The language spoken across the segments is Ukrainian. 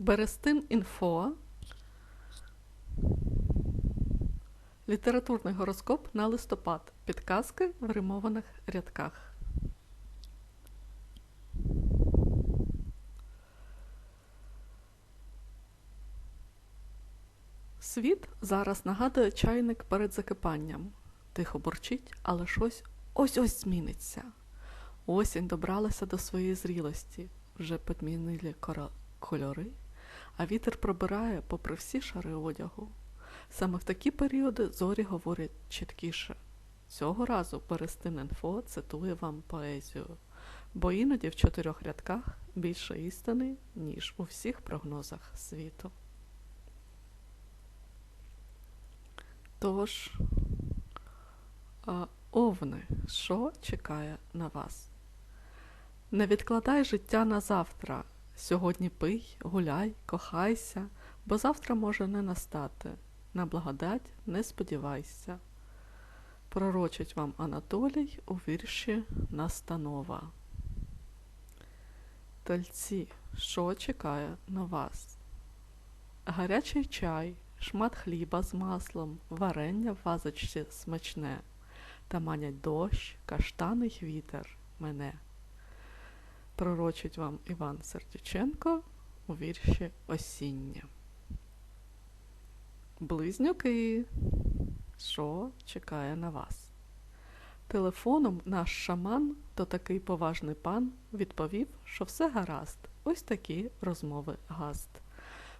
Берестин інфо. Літературний гороскоп на листопад. Підказки в римованих рядках. Світ зараз нагадує чайник перед закипанням. Тихо бурчить, але щось ось-ось зміниться. Осінь добралася до своєї зрілості, вже підмінили кора- кольори, а вітер пробирає попри всі шари одягу. Саме в такі періоди зорі говорять чіткіше. Цього разу Берестин Інфо цитує вам поезію, бо іноді в чотирьох рядках більше істини, ніж у всіх прогнозах світу. Тож, овни, що чекає на вас? Не відкладай життя на завтра. Сьогодні пий, гуляй, кохайся, бо завтра може не настати. На благодать не сподівайся. Пророчить вам Анатолій у вірші Настанова. Тельці, що чекає на вас? Гарячий чай, шмат хліба з маслом, варення в вазочці смачне, та манять дощ, каштани й вітер мене. Пророчить вам Іван Сердюченко у вірші Осіння. Близнюки, що чекає на вас? Телефоном наш шаман, то такий поважний пан, відповів, що все гаразд. Ось такі розмови гаст.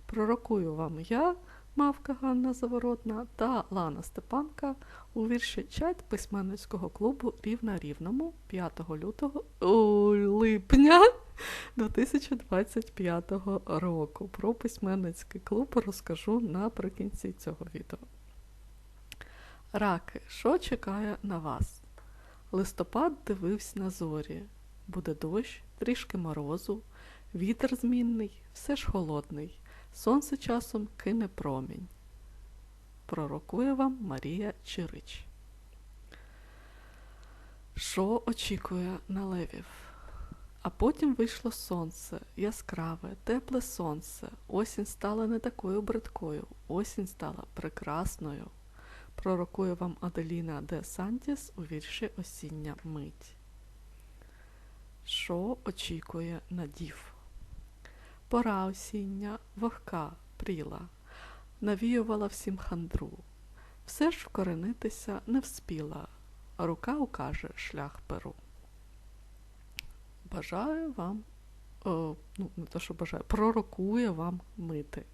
Пророкую вам я, мавка Ганна Заворотна та Лана Степанка у вірші чат письменницького клубу Рівна Рівному 5 лютого ой, липня 2025 року. Про письменницький клуб розкажу наприкінці цього відео. Раки, що чекає на вас? Листопад дивився на зорі. Буде дощ, трішки морозу, вітер змінний, все ж холодний. Сонце часом кине промінь. Пророкує вам Марія Чирич. Що очікує на левів? А потім вийшло сонце, яскраве, тепле сонце. Осінь стала не такою бридкою, осінь стала прекрасною. Пророкує вам Аделіна де Сантіс у вірші Осіння мить. Що очікує на дів? Пора осіння, вогка, пріла, навіювала всім хандру. Все ж вкоренитися не вспіла, а рука укаже шлях перу. Бажаю вам, о, ну, не то, що бажаю, пророкує вам мити.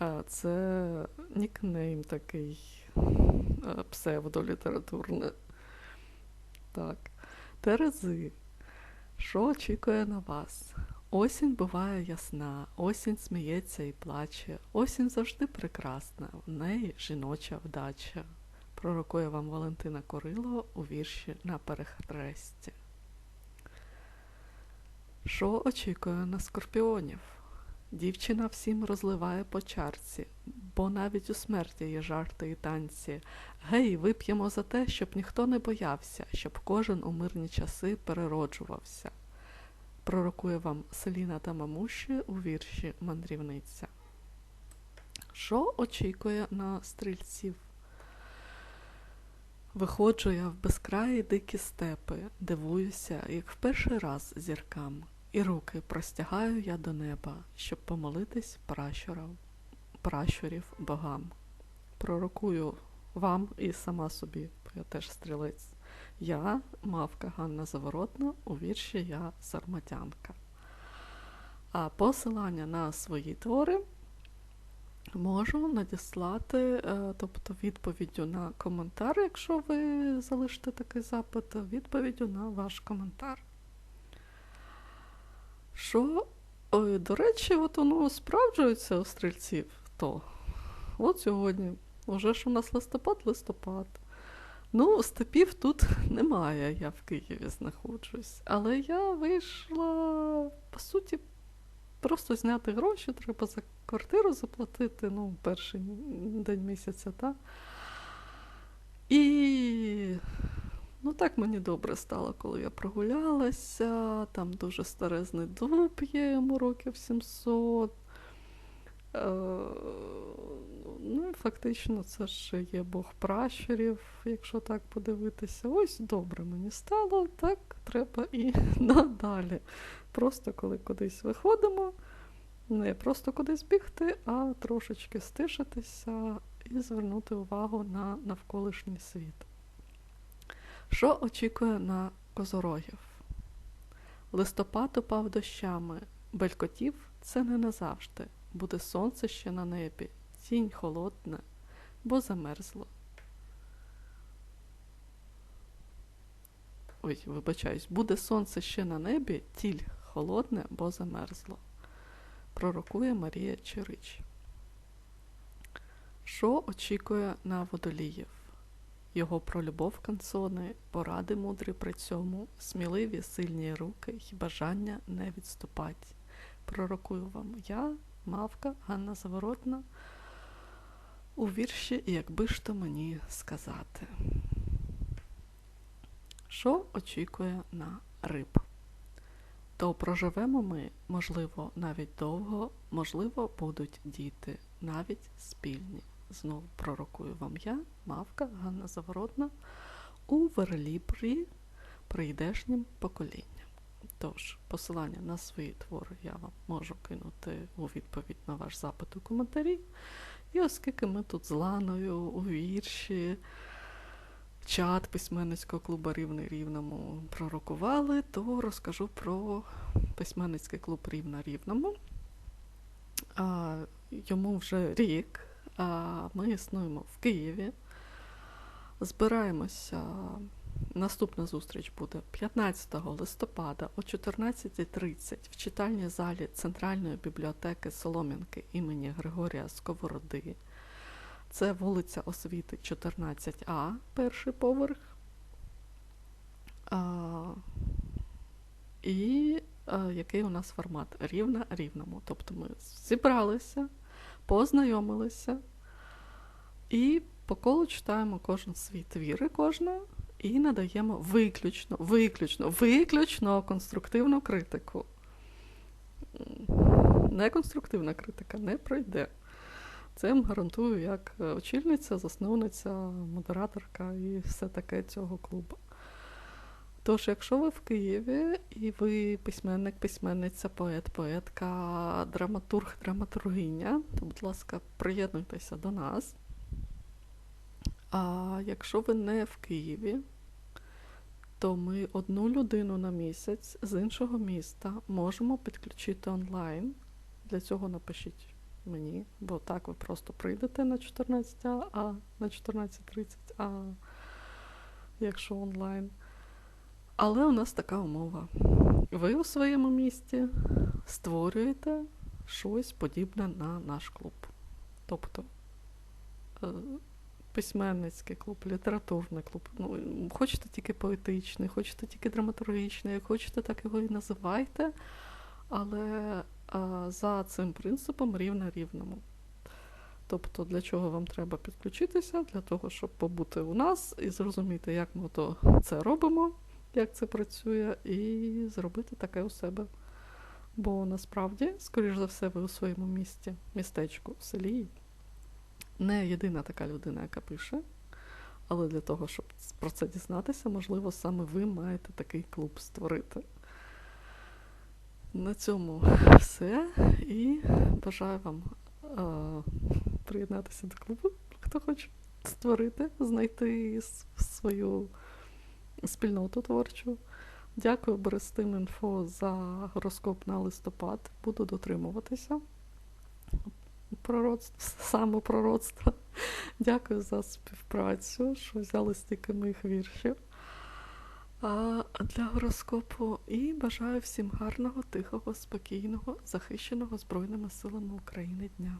Е, Це нікнейм такий е, псевдолітературний. Так. Терези. Що очікує на вас? Осінь буває ясна, осінь сміється і плаче, осінь завжди прекрасна, в неї жіноча вдача. Пророкує вам Валентина Корилова у вірші на перехресті. Що очікує на скорпіонів? Дівчина всім розливає по чарці, бо навіть у смерті є жарти і танці. Гей, вип'ємо за те, щоб ніхто не боявся, щоб кожен у мирні часи перероджувався. Пророкує вам Селіна та Мамуші у вірші Мандрівниця. Що очікує на стрільців? Виходжу я в безкраї дикі степи, дивуюся, як в перший раз зіркам, і руки простягаю я до неба, щоб помолитись пращурам, пращурів богам. Пророкую вам і сама собі, бо я теж стрілець. Я, мавка Ганна Заворотна, у вірші Я Сарматянка. А посилання на свої твори можу надіслати, е, тобто відповіддю на коментар, якщо ви залишите такий запит, відповіддю на ваш коментар. Що, ой, до речі, от воно справджується у стрільців, то от сьогодні, уже ж у нас листопад, листопад. Ну, степів тут немає, я в Києві знаходжусь. Але я вийшла, по суті, просто зняти гроші, треба за квартиру заплатити, ну, перший день місяця, так? І Ну так мені добре стало, коли я прогулялася, там дуже старезний дуб є йому років 700. Фактично це ж є Бог пращурів, якщо так подивитися. Ось добре мені стало, так треба і надалі. Просто коли кудись виходимо, не просто кудись бігти, а трошечки стишитися і звернути увагу на навколишній світ. Що очікує на козорогів? Листопад упав дощами, белькотів це не назавжди. Буде сонце ще на небі, тінь холодна, бо замерзло. Ой, вибачаюсь, буде сонце ще на небі, тіль холодне, бо замерзло. Пророкує Марія Чирич. Що очікує на водоліїв? Його про любов канцони, поради мудрі при цьому, сміливі сильні руки й бажання не відступать. Пророкую вам я, мавка Ганна Заворотна, у вірші Якби ж то мені сказати. Що очікує на риб? То проживемо ми, можливо, навіть довго, можливо, будуть діти, навіть спільні. Знову пророкую вам я, мавка Ганна Заворотна, у верлібрі прийдешнім поколінням. Тож, посилання на свої твори я вам можу кинути у відповідь на ваш запит у коментарі. І оскільки ми тут з Ланою у вірші, чат письменницького клубу Рівний Рівному пророкували, то розкажу про письменницький клуб Рівна Рівному. А, Йому вже рік. А, Ми існуємо в Києві. Збираємося. Наступна зустріч буде 15 листопада о 14.30 в читальній залі Центральної бібліотеки Солом'янки імені Григорія Сковороди. Це вулиця Освіти, 14А, перший поверх. А, І а, який у нас формат? Рівна рівному. Тобто ми зібралися, познайомилися і по колу читаємо кожен свій твіри кожного і надаємо виключно, виключно, виключно конструктивну критику. Неконструктивна критика не пройде. Вам гарантую як очільниця, засновниця, модераторка і все таке цього клубу. Тож, якщо ви в Києві і ви письменник, письменниця, поет, поетка, драматург, драматургиня, то, будь ласка, приєднуйтеся до нас. А якщо ви не в Києві, то ми одну людину на місяць з іншого міста можемо підключити онлайн. Для цього напишіть мені, бо так ви просто прийдете на 14, а на 14.30, а якщо онлайн. Але у нас така умова. Ви у своєму місті створюєте щось подібне на наш клуб. Тобто письменницький клуб, літературний клуб. Ну, Хочете тільки поетичний, хочете тільки драматургічний, як хочете, так його і називайте. Але а, за цим принципом рівна рівному. Тобто, для чого вам треба підключитися? Для того, щоб побути у нас і зрозуміти, як ми то це робимо, як це працює, і зробити таке у себе. Бо насправді, скоріш за все, ви у своєму місті, містечку, селі не єдина така людина, яка пише. Але для того, щоб про це дізнатися, можливо, саме ви маєте такий клуб створити. На цьому все. І бажаю вам е, приєднатися до клубу, хто хоче створити, знайти свою спільноту творчу. Дякую Берестим інфо за гороскоп на листопад. Буду дотримуватися пророцтв, самопророцтва. Дякую за співпрацю, що взяли стільки моїх віршів для гороскопу. І бажаю всім гарного, тихого, спокійного, захищеного Збройними силами України дня.